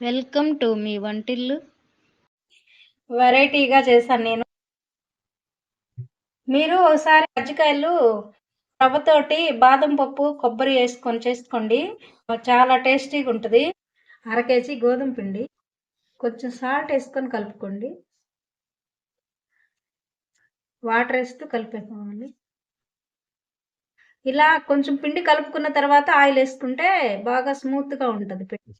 Welcome to me వంటిల్లు. వెరైటీగా చేశాను నేను. మీరు ఒకసారి కజ్జికాయలు రవ్వతోటి బాదం పప్పు కొబ్బరి వేసుకొని చేసుకోండి. చాలా టేస్టీగా ఉంటుంది. అర కేజీ గోధుమ పిండి కొంచెం సాల్ట్ వేసుకొని కలుపుకోండి. వాటర్ వేస్తూ కలిపేసుకోవాలి. ఇలా కొంచెం పిండి కలుపుకున్న తర్వాత ఆయిల్ వేసుకుంటే బాగా స్మూత్గా ఉంటుంది పిండి.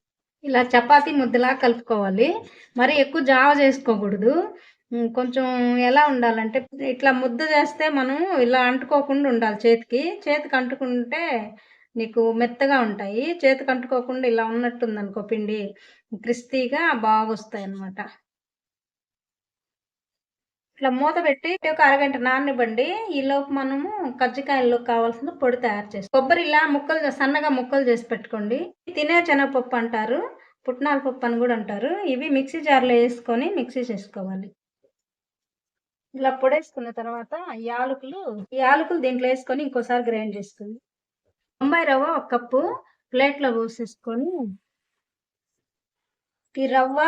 ఇలా చపాతీ ముద్దలా కలుపుకోవాలి. మరి ఎక్కువ జావ చేసుకోకూడదు. కొంచెం ఎలా ఉండాలంటే ఇట్లా ముద్ద చేస్తే మనం ఇలా అంటుకోకుండా ఉండాలి చేతికి. చేతికి అంటుకుంటే నీకు మెత్తగా ఉంటాయి. చేతికి అంటుకోకుండా ఇలా ఉన్నట్టుంది అనుకో పిండి క్రిస్పీగా బాగా వస్తాయి అన్నమాట ఇట్లా మూత పెట్టి ఒక అరగంట నాననివ్వండి. ఈలోపు మనము కజ్జికాయల్లో కావాల్సిన పొడి తయారు చేసి కొబ్బరి ఇలా ముక్కలు సన్నగా ముక్కలు చేసి పెట్టుకోండి. తినే శనగపప్పు అంటారు పుట్నాల పప్పు అని కూడా అంటారు. ఇవి మిక్సీ జార్లో వేసుకొని మిక్సీ చేసుకోవాలి. ఇలా పొడేసుకున్న తర్వాత యాలకులు ఈ యాలకులు దీంట్లో వేసుకొని ఇంకోసారి గ్రైండ్ చేసుకోండి. బొంబాయి రవ్వ ఒక కప్పు ప్లేట్లో పోసేసుకొని ఈ రవ్వ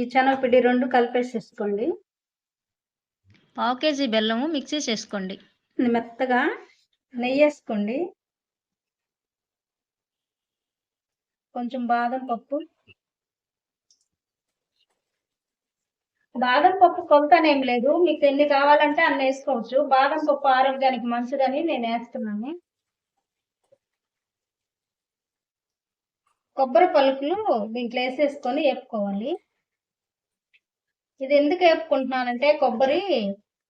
ఈ శనగపిండి రెండు కలిపేసేసుకోండి. పావు కేజీ బెల్లము మిక్సీ చేసుకోండి. మెత్తగా నెయ్యి వేసుకోండి కొంచెం బాదం పప్పు. బాదం పప్పు కొలతనేం లేదు. మీకు ఎన్ని కావాలంటే అన్ని వేసుకోవచ్చు. బాదం పప్పు ఆరోగ్యానికి మంచిదని నేను వేస్తున్నాను. కొబ్బరి పలుకులు దీంట్లో వేసేసుకొని వేపుకోవాలి. ఇది ఎందుకు వేపుకుంటున్నానంటే కొబ్బరి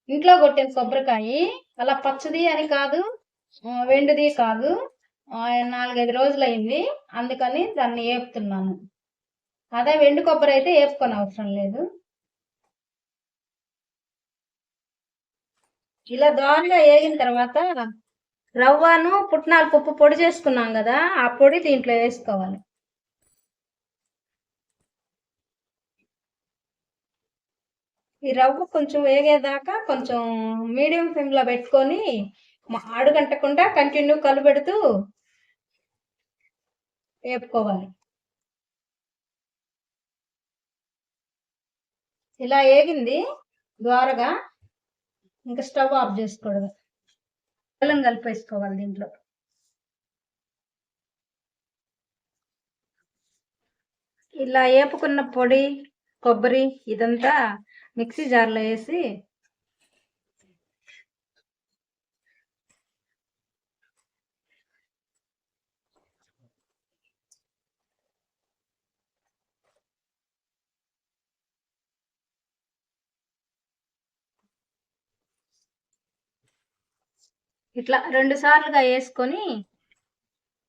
ఇంట్లో కొట్టిన కొబ్బరికాయ. అలా పచ్చది అని కాదు వెండిది కాదు. నాలుగైదు రోజులు అయింది అందుకని దాన్ని వేపుతున్నాను. అదే వెండి కొబ్బరి అయితే వేపుకొని అవసరం లేదు. ఇలా దోరగా వేగిన తర్వాత రవ్వను పుట్నాల పప్పు పొడి చేసుకున్నాం కదా ఆ పొడి దీంట్లో వేసుకోవాలి. ఈ రవ్వ కొంచెం వేగేదాకా కొంచెం మీడియం ఫ్లేమ్లో పెట్టుకొని అడుగంటకుండా కంటిన్యూ కలుపెడుతూ వేపుకోవాలి. ఇలా వేగింది ద్వారగా ఇంకా స్టవ్ ఆఫ్ చేసుకోవడం బెల్లం కలిపేసుకోవాలి దీంట్లో. ఇలా వేపుకున్న పొడి కొబ్బరి ఇదంతా మిక్సీ జార్లో వేసి ఇట్లా రెండు సార్లుగా వేసుకొని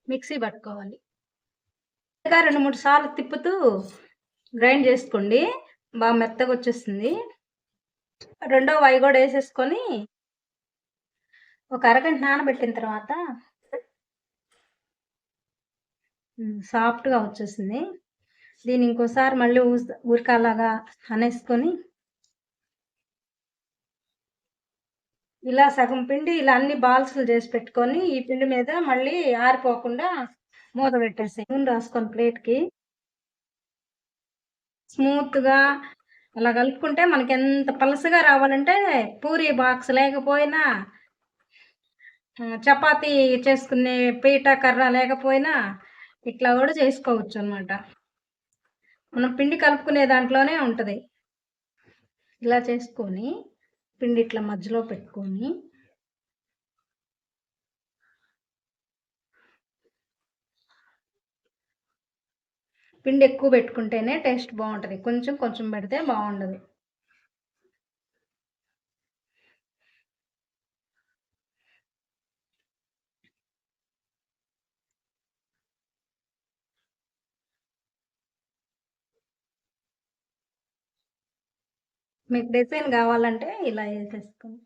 మిక్సీ పట్టుకోవాలి. ఇంకా రెండు మూడు సార్లు తిప్పుతూ గ్రైండ్ చేసుకోండి. బాగా మెత్తగా వచ్చేస్తుంది. రెండో వై కూడా వేసేసుకొని ఒక అరగంట నానబెట్టిన తర్వాత సాఫ్ట్గా వచ్చేసింది. దీన్ని ఇంకోసారి మళ్ళీ ఊరికాలాగా అనేసుకొని ఇలా సగం పిండి ఇలా అన్ని బాల్స్లు చేసి పెట్టుకొని ఈ పిండి మీద మళ్ళీ ఆరిపోకుండా మూత పెట్టేసి నూనె రాసుకొని ప్లేట్కి స్మూత్గా అలా కలుపుకుంటే మనకి ఎంత పలసగా రావాలంటే పూరి బాక్స్ లేకపోయినా చపాతి చేసుకునే పీట కర్ర లేకపోయినా ఇట్లా కూడా చేసుకోవచ్చు అనమాట మనం పిండి కలుపుకునే దాంట్లోనే ఉంటుంది. ఇలా చేసుకొని పిండి ఇట్లా మధ్యలో పెట్టుకొని పిండి ఎక్కువ పెట్టుకుంటేనే టేస్ట్ బాగుంటుంది. కొంచెం కొంచెం పెడితే బాగుండదు. మీకు డిజైన్ కావాలంటే ఇలా వేసేసుకోండి.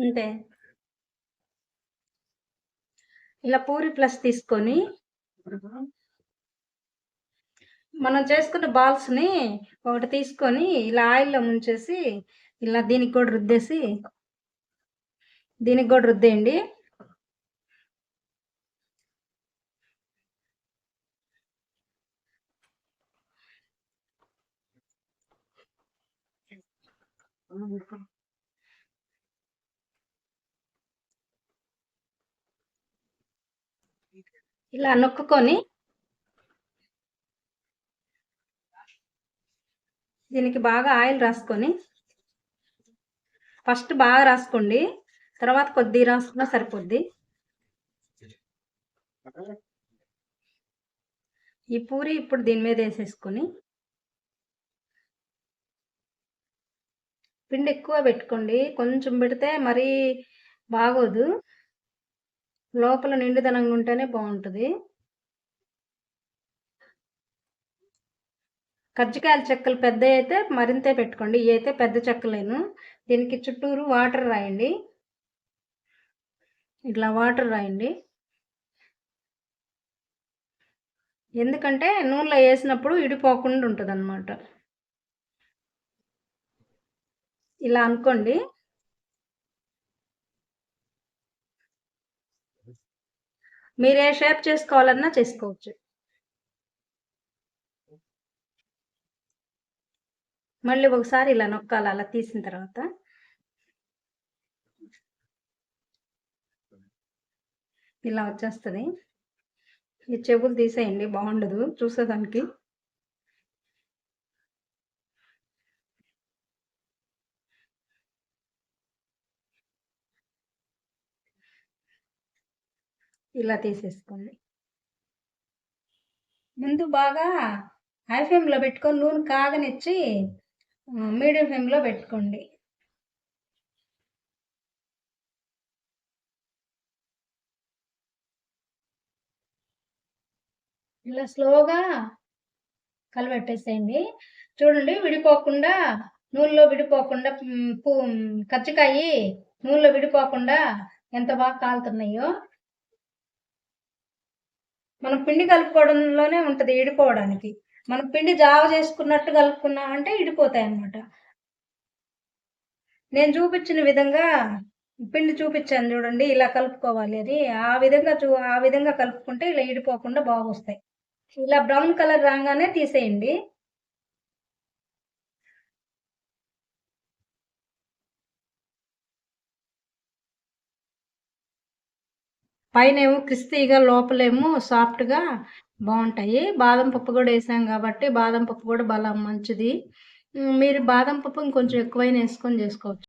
అంతే ఇలా పూరి ప్లస్ తీసుకొని మనం చేసుకున్న బాల్స్ని ఒకటి తీసుకొని ఇలా ఆయిల్లో ముంచేసి ఇలా దీనికి కూడా రుద్దేసి దీనికి కూడా రుద్దేయండి. ఇలా నొక్కుకొని దీనికి బాగా ఆయిల్ రాసుకొని ఫస్ట్ బాగా రాసుకోండి. తర్వాత కొద్ది రాసుకున్నా సరిపోద్ది. ఈ పూరి ఇప్పుడు దీని మీద వేసేసుకొని పిండి ఎక్కువ పెట్టుకోండి. కొంచెం పెడితే మరీ బాగోదు. లోపల నిండుదనంగా ఉంటేనే బాగుంటుంది. కజ్జికాయల చెక్కలు పెద్ద అయితే మరింతే పెట్టుకోండి ఇవి అయితే పెద్ద చెక్కలేను. దీనికి చుట్టూరు వాటర్ రాయండి. ఇట్లా వాటర్ రాయండి. ఎందుకంటే నూనెలో వేసినప్పుడు ఇడిపోకుండా ఉంటుంది ఇలా అనుకోండి. మీరు ఏ షేప్ చేసుకోవాలన్నా చేసుకోవచ్చు. మళ్ళీ ఒకసారి ఇలా నొక్కాలి అలా తీసిన తర్వాత. ఇలా వచ్చేస్తుంది. ఈ చెవులు తీసేయండి బాగుండదు చూసేదానికి. ఇలా తీసేసుకోండి. ముందు బాగా హై ఫ్లేమ్లో పెట్టుకొని నూనె కాగనిచ్చి మీడియం ఫ్లేమ్లో పెట్టుకోండి. ఇలా స్లోగా కలబెట్టేసేయండి చూడండి విడిపోకుండా నూనెలో విడిపోకుండా పూ కచ్చికాయి నూనెలో విడిపోకుండా ఎంత బాగా కాలుతున్నాయో. మనం పిండి కలుపుకోవడంలోనే ఉంటుంది ఇడిపోవడానికి మనం పిండి జావ చేసుకున్నట్టు కలుపుకున్నామంటే ఇడిపోతాయి అన్నమాట. నేను చూపించిన విధంగా పిండి చూపించాను చూడండి ఇలా కలుపుకోవాలి అది ఆ విధంగా చూ ఆ విధంగా కలుపుకుంటే ఇలా ఇడిపోకుండా బాగొస్తాయి. ఇలా బ్రౌన్ కలర్ రాగానే తీసేయండి. పైన ఏమో క్రిస్తీగా లోపలేమో సాఫ్ట్గా బాగుంటాయి. బాదం పప్పు కూడా వేసాం కాబట్టి బాదం పప్పు కూడా బలం మంచిది. మీరు బాదం పప్పు ఇంకొంచెం ఎక్కువైనా వేసుకొని చేసుకోవచ్చు.